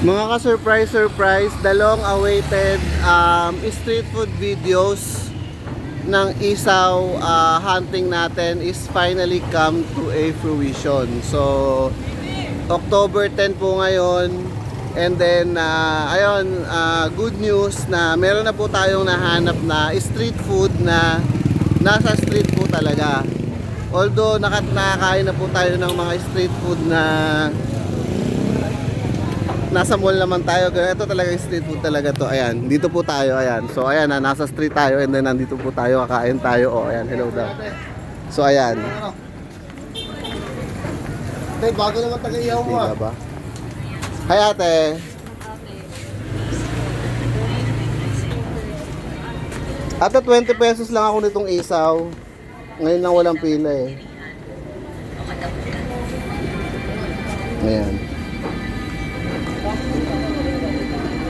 Mga ka-surprise, surprise, the long-awaited um, street food videos ng isaw ah, hunting natin is finally come to a fruition. So, October 10 po ngayon. And then, ah, ayun, ah, good news na meron na po tayong nahanap na street food na nasa street po talaga. Although nakat nakakain na po tayo ng mga street food na nasa mall naman tayo. Ito talaga yung street food talaga to. Ayan, dito po tayo. Ayan. So ayan, na, nasa street tayo and then nandito po tayo. Kakain tayo. Oh, ayan, hello daw. So ayan. Tay, bago naman taga-iyaw mo ah. Diba ba? Hi ate. Ate, 20 pesos lang ako nitong isaw. Ngayon lang walang pila eh. Ayan.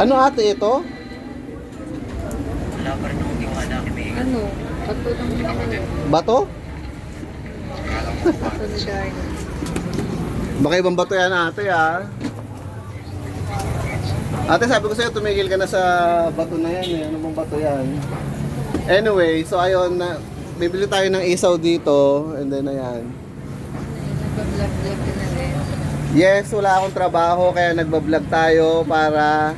Ano ate ito? Ano? Pagtutong mo naman eh. Bato? Solidarity. Baka ibang bato yan ate ah. Ate sabi ko sa'yo tumigil ka na sa bato na yan eh. Ano bang bato yan? Anyway, so ayun na bibili tayo ng isaw dito and then ayan. Nagpa-vlog-vlog na rin. Yes, wala akong trabaho kaya nagbablog tayo para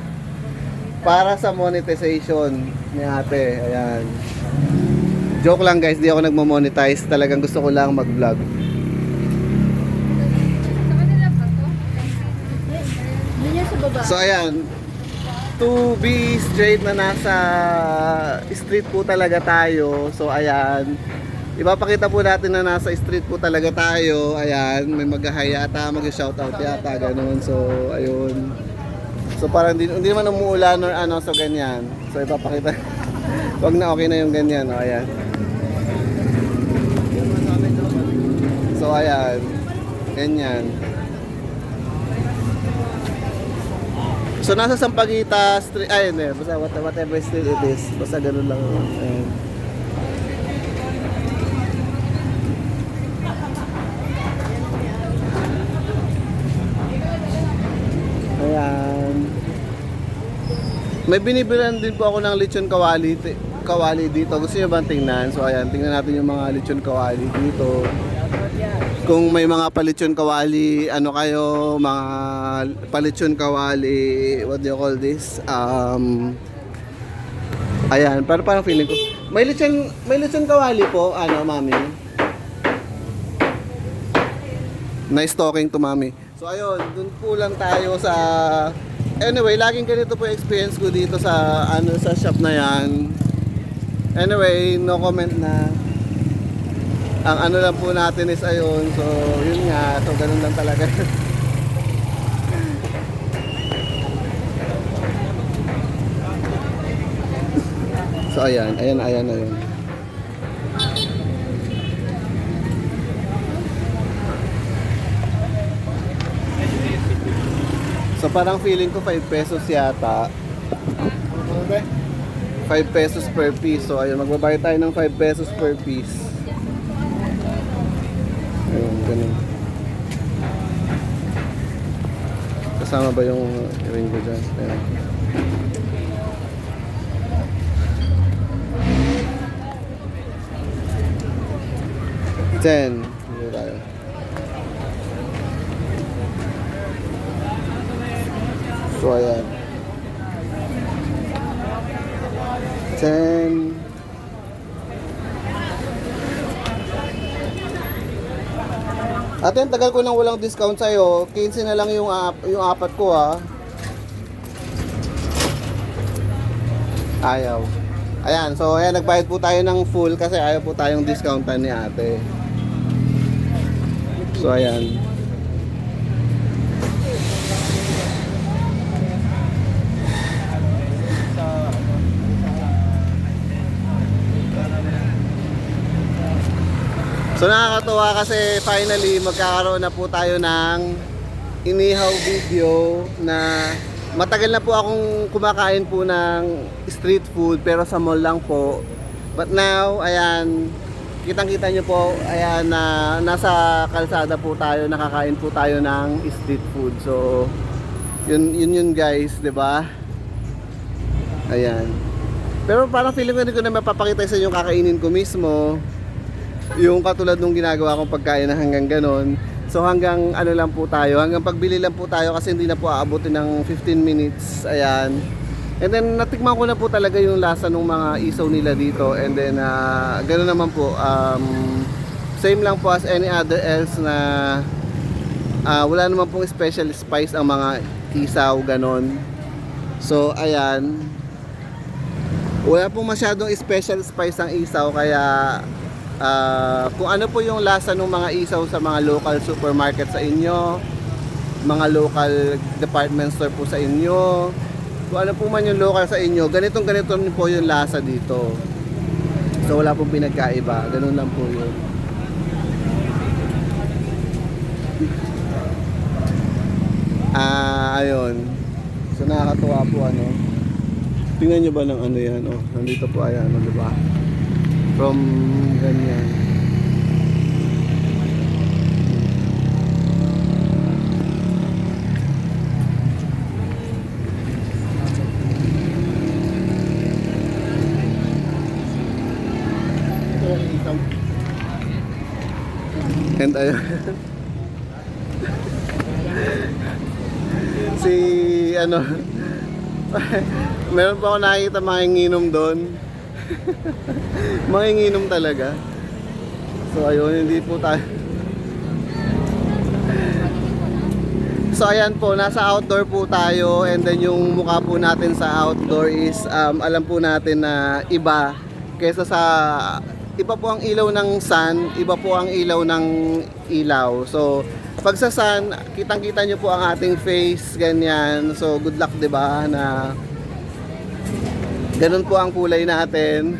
para sa monetization ni ate. Ayan. Joke lang guys, di ako nagmo-monetize. Talagang gusto ko lang mag-vlog. So ayan, to be straight na nasa street po talaga tayo. So ayan, ipapakita po natin na nasa street po talaga tayo. Ayan, may mag-hi yata, mag-shoutout yata, ganun. So ayun. So parang hindi, hindi naman umuulan or ano, so ganyan. So ipapakita. Wag na okay na yung ganyan, oh, ayan. So ayan, ganyan. So nasa Sampaguita street, ay hindi, basta what- whatever street it is, basta ganun lang. Ayan. Ayan. May binibilan din po ako ng lechon kawali, kawali dito. Gusto niyo bang tingnan? So ayan, tingnan natin yung mga lechon kawali dito. Kung may mga palitsyon kawali, ano kayo, mga palitsyon kawali, what do you call this? Um, ayan, parang parang feeling ko. May lechon, may lechon kawali po, ano, mami? Nice talking to mami. So ayun, dun po lang tayo sa Anyway, laging ganito po experience ko dito sa ano sa shop na 'yan. Anyway, no comment na. Ang ano lang po natin is ayun. So, yun nga. So, ganun lang talaga. so, ayan. Ayan, ayan, ayan. So, parang feeling ko 5 pesos yata. 5 pesos per piece. So, ayun. Magbabayad tayo ng 5 pesos per piece. Ayun, ganun. Kasama ba yung ring ko dyan? Ayan. Ten. Dito tayo. So, ayan. Ten. Ate, ang tagal ko nang walang discount sa'yo. 15 na lang yung, ap- yung apat ko ha. Ayaw. Ayan, so ayan, nagbayad po tayo ng full kasi ayaw po tayong discountan ni ate. So ayan. So nakakatuwa kasi finally magkakaroon na po tayo ng inihaw video na matagal na po akong kumakain po ng street food pero sa mall lang po. But now, ayan, kitang-kita nyo po, ayan, na nasa kalsada po tayo, nakakain po tayo ng street food. So, Yun yun yun guys, 'di ba? Ayan. Pero parang feeling ko hindi ko na mapapakita sa inyo kakainin ko mismo. Yung katulad nung ginagawa kong pagkain na hanggang ganon. So hanggang ano lang po tayo, hanggang pagbili lang po tayo kasi hindi na po aabutin ng 15 minutes. Ayan. And then natikman ko na po talaga yung lasa ng mga isaw nila dito. And then ah, ganoon naman po um, same lang po as any other else na ah, wala naman pong special spice ang mga isaw ganon. So ayan. Wala pong masyadong special spice ang isaw kaya ah, kung ano po yung lasa ng mga isaw sa mga local supermarket sa inyo, mga local department store po sa inyo, kung ano po man yung local sa inyo, ganitong ganito po yung lasa dito. So wala pong pinagkaiba, ganun lang po yun. Ah, ayun. So nakakatuwa po ano. Tingnan nyo ba ng ano yan? Oh, nandito po ayan, ano, di ba? From ganyan. And ayun. si ano meron pa ako nakikita manginginom doon manginginom talaga. So ayun hindi po tayo. So ayan po nasa outdoor po tayo. And then yung mukha po natin sa outdoor is um, alam po natin na iba kaysa sa iba po ang ilaw ng sun iba po ang ilaw ng ilaw. So pag sa sun kitang kita nyo po ang ating face ganyan. So good luck 'di ba na ganun po ang kulay natin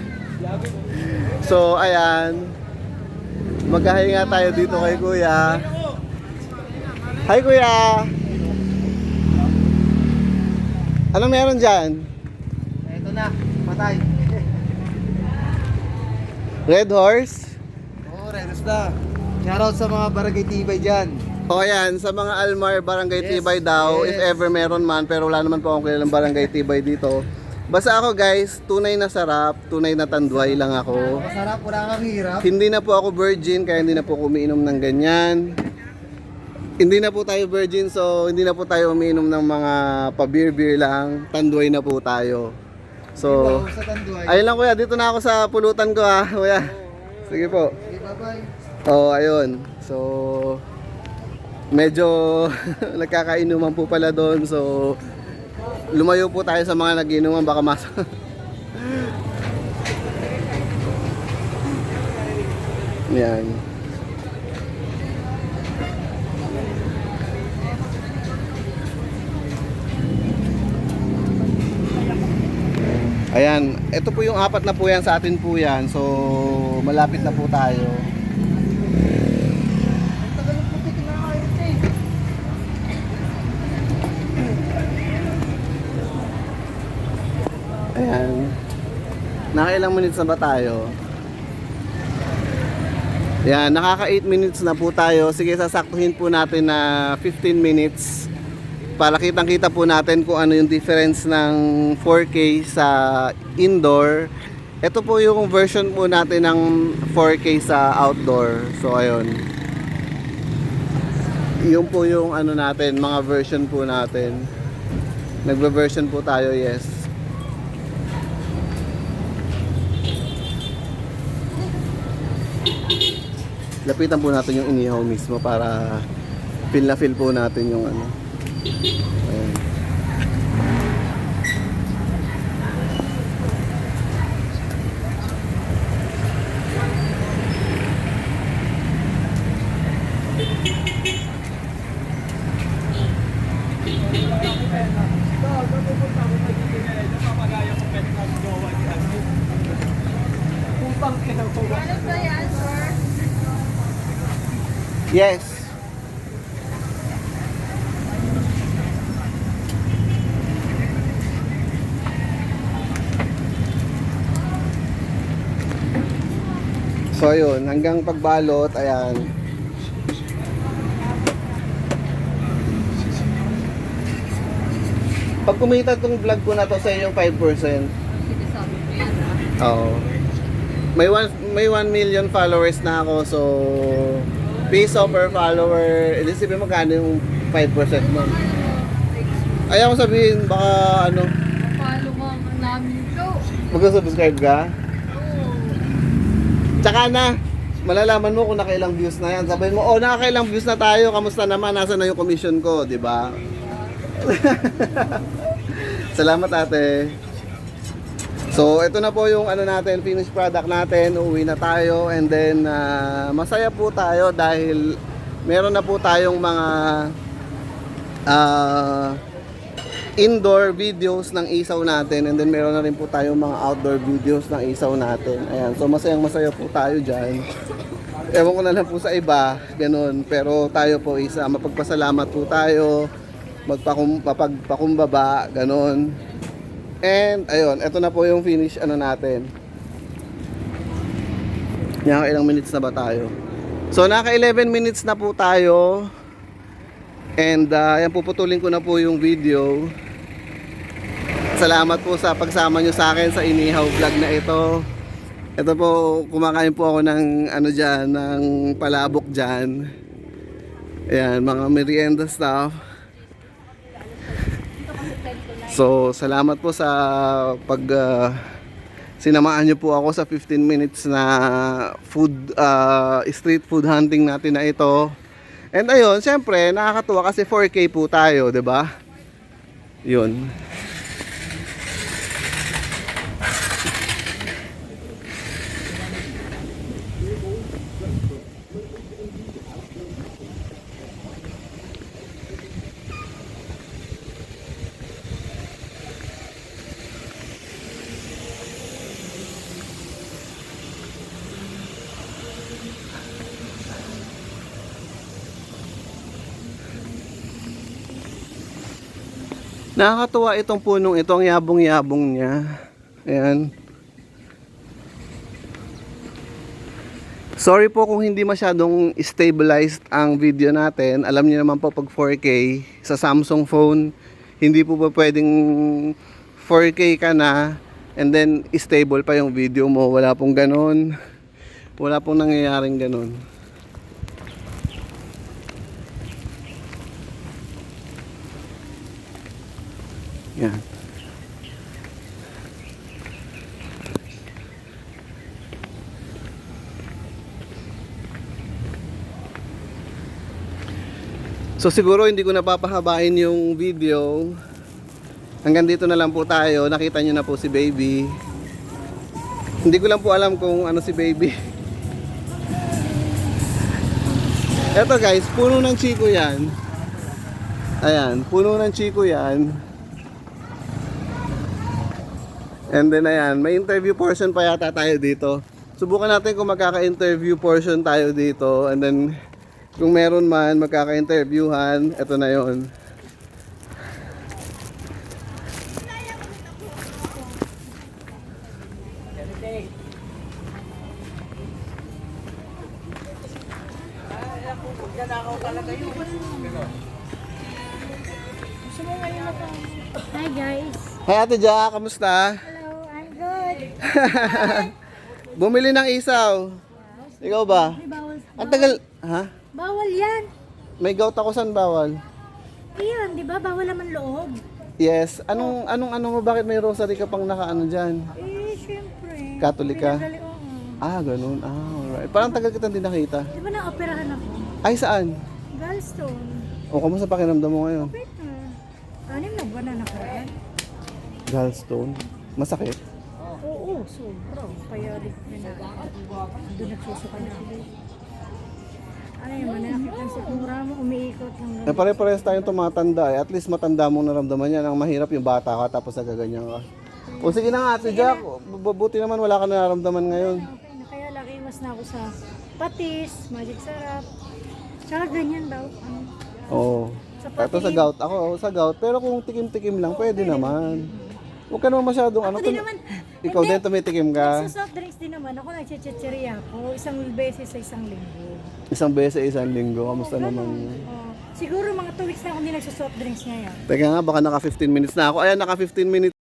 so ayan maghahinga tayo dito kay kuya hi kuya anong meron dyan? Ito na, patay. red horse? Oo, oh, Renos na. Shoutout sa mga barangay tibay dyan. O yan, sa mga Almar Barangay Yes, Tibay daw, if yes. ever meron man, pero wala naman po akong kilalang Barangay Tibay dito. Basta ako guys, tunay na sarap, tunay na tanduay lang ako. Masarap, wala kang hirap. Hindi na po ako virgin, kaya hindi na po ako umiinom ng ganyan. Hindi na po tayo virgin, so hindi na po tayo umiinom ng mga pa-beer-beer lang. Tanduay na po tayo. So, ayun lang kuya, dito na ako sa pulutan ko ha, kuya. Sige po. Bye-bye. Oh, ayun. So medyo nagkakainuman po pala doon. So lumayo po tayo sa mga nagiinuman baka mas Yan. Ayan, ito po yung apat na po yan sa atin po yan. So, malapit na po tayo. Tagal ng puti kinakain eh. Ayan. Nakailang minutes na ba tayo? Yan, nakaka 8 minutes na po tayo. Sige, sasaktuhin po natin na 15 minutes para kitang-kita po natin kung ano yung difference ng 4K sa indoor. Ito po yung version po natin ng 4K sa outdoor. So, ayun. Yung po yung ano natin, mga version po natin. Nagbe-version po tayo, yes. Lapitan po natin yung inihaw mismo para feel na feel po natin yung ano. Yes. So yun, hanggang pagbalot, ayan, Pag kumita tong vlog ko na to sa yung 5%. Sinasabi mo yan ah. Oo. May 1 may 1 million followers na ako so piso per follower. Isipin mo magkano yung 5% mo. Ayaw ko sabihin baka ano, Paano nga ang namin ko? mag-subscribe ka. Oo. Tsaka na, malalaman mo kung nakailang views na yan. Sabihin mo, oh nakakailang views na tayo, kamusta naman, nasa na yung commission ko, di ba? Salamat ate. So, ito na po yung ano natin, finished product natin. Uuwi na tayo and then ah, masaya po tayo dahil meron na po tayong mga ah, indoor videos ng isaw natin and then meron na rin po tayong mga outdoor videos ng isaw natin. Ayan, so masayang masaya po tayo dyan. Ewan ko na lang po sa iba, ganun. Pero tayo po isa, mapagpasalamat po tayo, magpakum, mapagpakumbaba, ganun. And ayun, ito na po yung finish ano natin. Naka ilang minutes na ba tayo? So naka 11 minutes na po tayo. And uh, yan puputulin ko na po yung video. Salamat po sa pagsama nyo sa akin sa Inihaw vlog na ito. Ito po, kumakain po ako ng ano dyan, ng palabok dyan. Ayan, mga merienda stuff. So, salamat po sa pag uh, sinamaan niyo po ako sa 15 minutes na food uh, street food hunting natin na ito. And ayun, syempre, nakakatuwa kasi 4K po tayo, 'di ba? 'Yun. Nakakatuwa itong punong ito, ang yabong-yabong niya. Ayan. Sorry po kung hindi masyadong stabilized ang video natin. Alam niyo naman po pag 4K sa Samsung phone, hindi po pa pwedeng 4K ka na and then stable pa yung video mo. Wala pong ganun. Wala pong nangyayaring ganun. Yan. So siguro hindi ko napapahabain yung video. Hanggang dito na lang po tayo. Nakita nyo na po si baby. Hindi ko lang po alam kung ano si baby. Eto guys, puno ng chiko yan. Ayan, puno ng chiko yan. And then ayan, may interview portion pa yata tayo dito. Subukan natin kung magkaka-interview portion tayo dito. And then, kung meron man magkaka-interviewhan, ito na yon. Hi guys. Hi Ate Ja, kamusta? Bumili ng isaw. Ikaw ba? Ay, bawal. Ang tagal, ha? Bawal yan. May gout ako saan bawal? Iyan, di ba? Bawal naman loob. Yes. Anong anong ano mo bakit may rosary ka pang nakaano diyan? Eh, syempre. Catholic ka? Ah, ganun. Ah, alright. Parang tagal kita hindi nakita. Di ba na-operahan ako? Ay, saan? Gallstone. O, kamusta pakiramdam mo ngayon? Wait na. Anim na buwan na nakaraan. Gallstone. Masakit? Oo, sobra. Payarik na na. Doon nagsusuka na ako. Ano yung manakit ang sikmura mo, umiikot hanggang... Eh, pare-parehas tayong tumatanda eh. At least matanda mong naramdaman yan. Ang mahirap yung bata ka tapos nagaganyan ka. O sige na nga, Ate Jack. Mabuti naman wala ka nararamdaman ngayon. Okay na, kaya laki mas na ako sa patis, magic sarap. Tsaka ganyan daw. Ano, Oo. sa Ito sa gout. Ako, oh, sa gout. Pero kung tikim-tikim lang, pwede naman. Huwag ka naman masyadong ano. Ako din naman. Ikaw Hindi. din tumitikim ka. Sa soft drinks din naman, ako nagchichichiri ako. Isang beses sa isang linggo. Isang beses sa isang linggo. Kamusta naman? Oh. Siguro mga 2 weeks na ako hindi nagsusoft drinks ngayon. Teka nga, baka naka 15 minutes na ako. Ayan, naka 15 minutes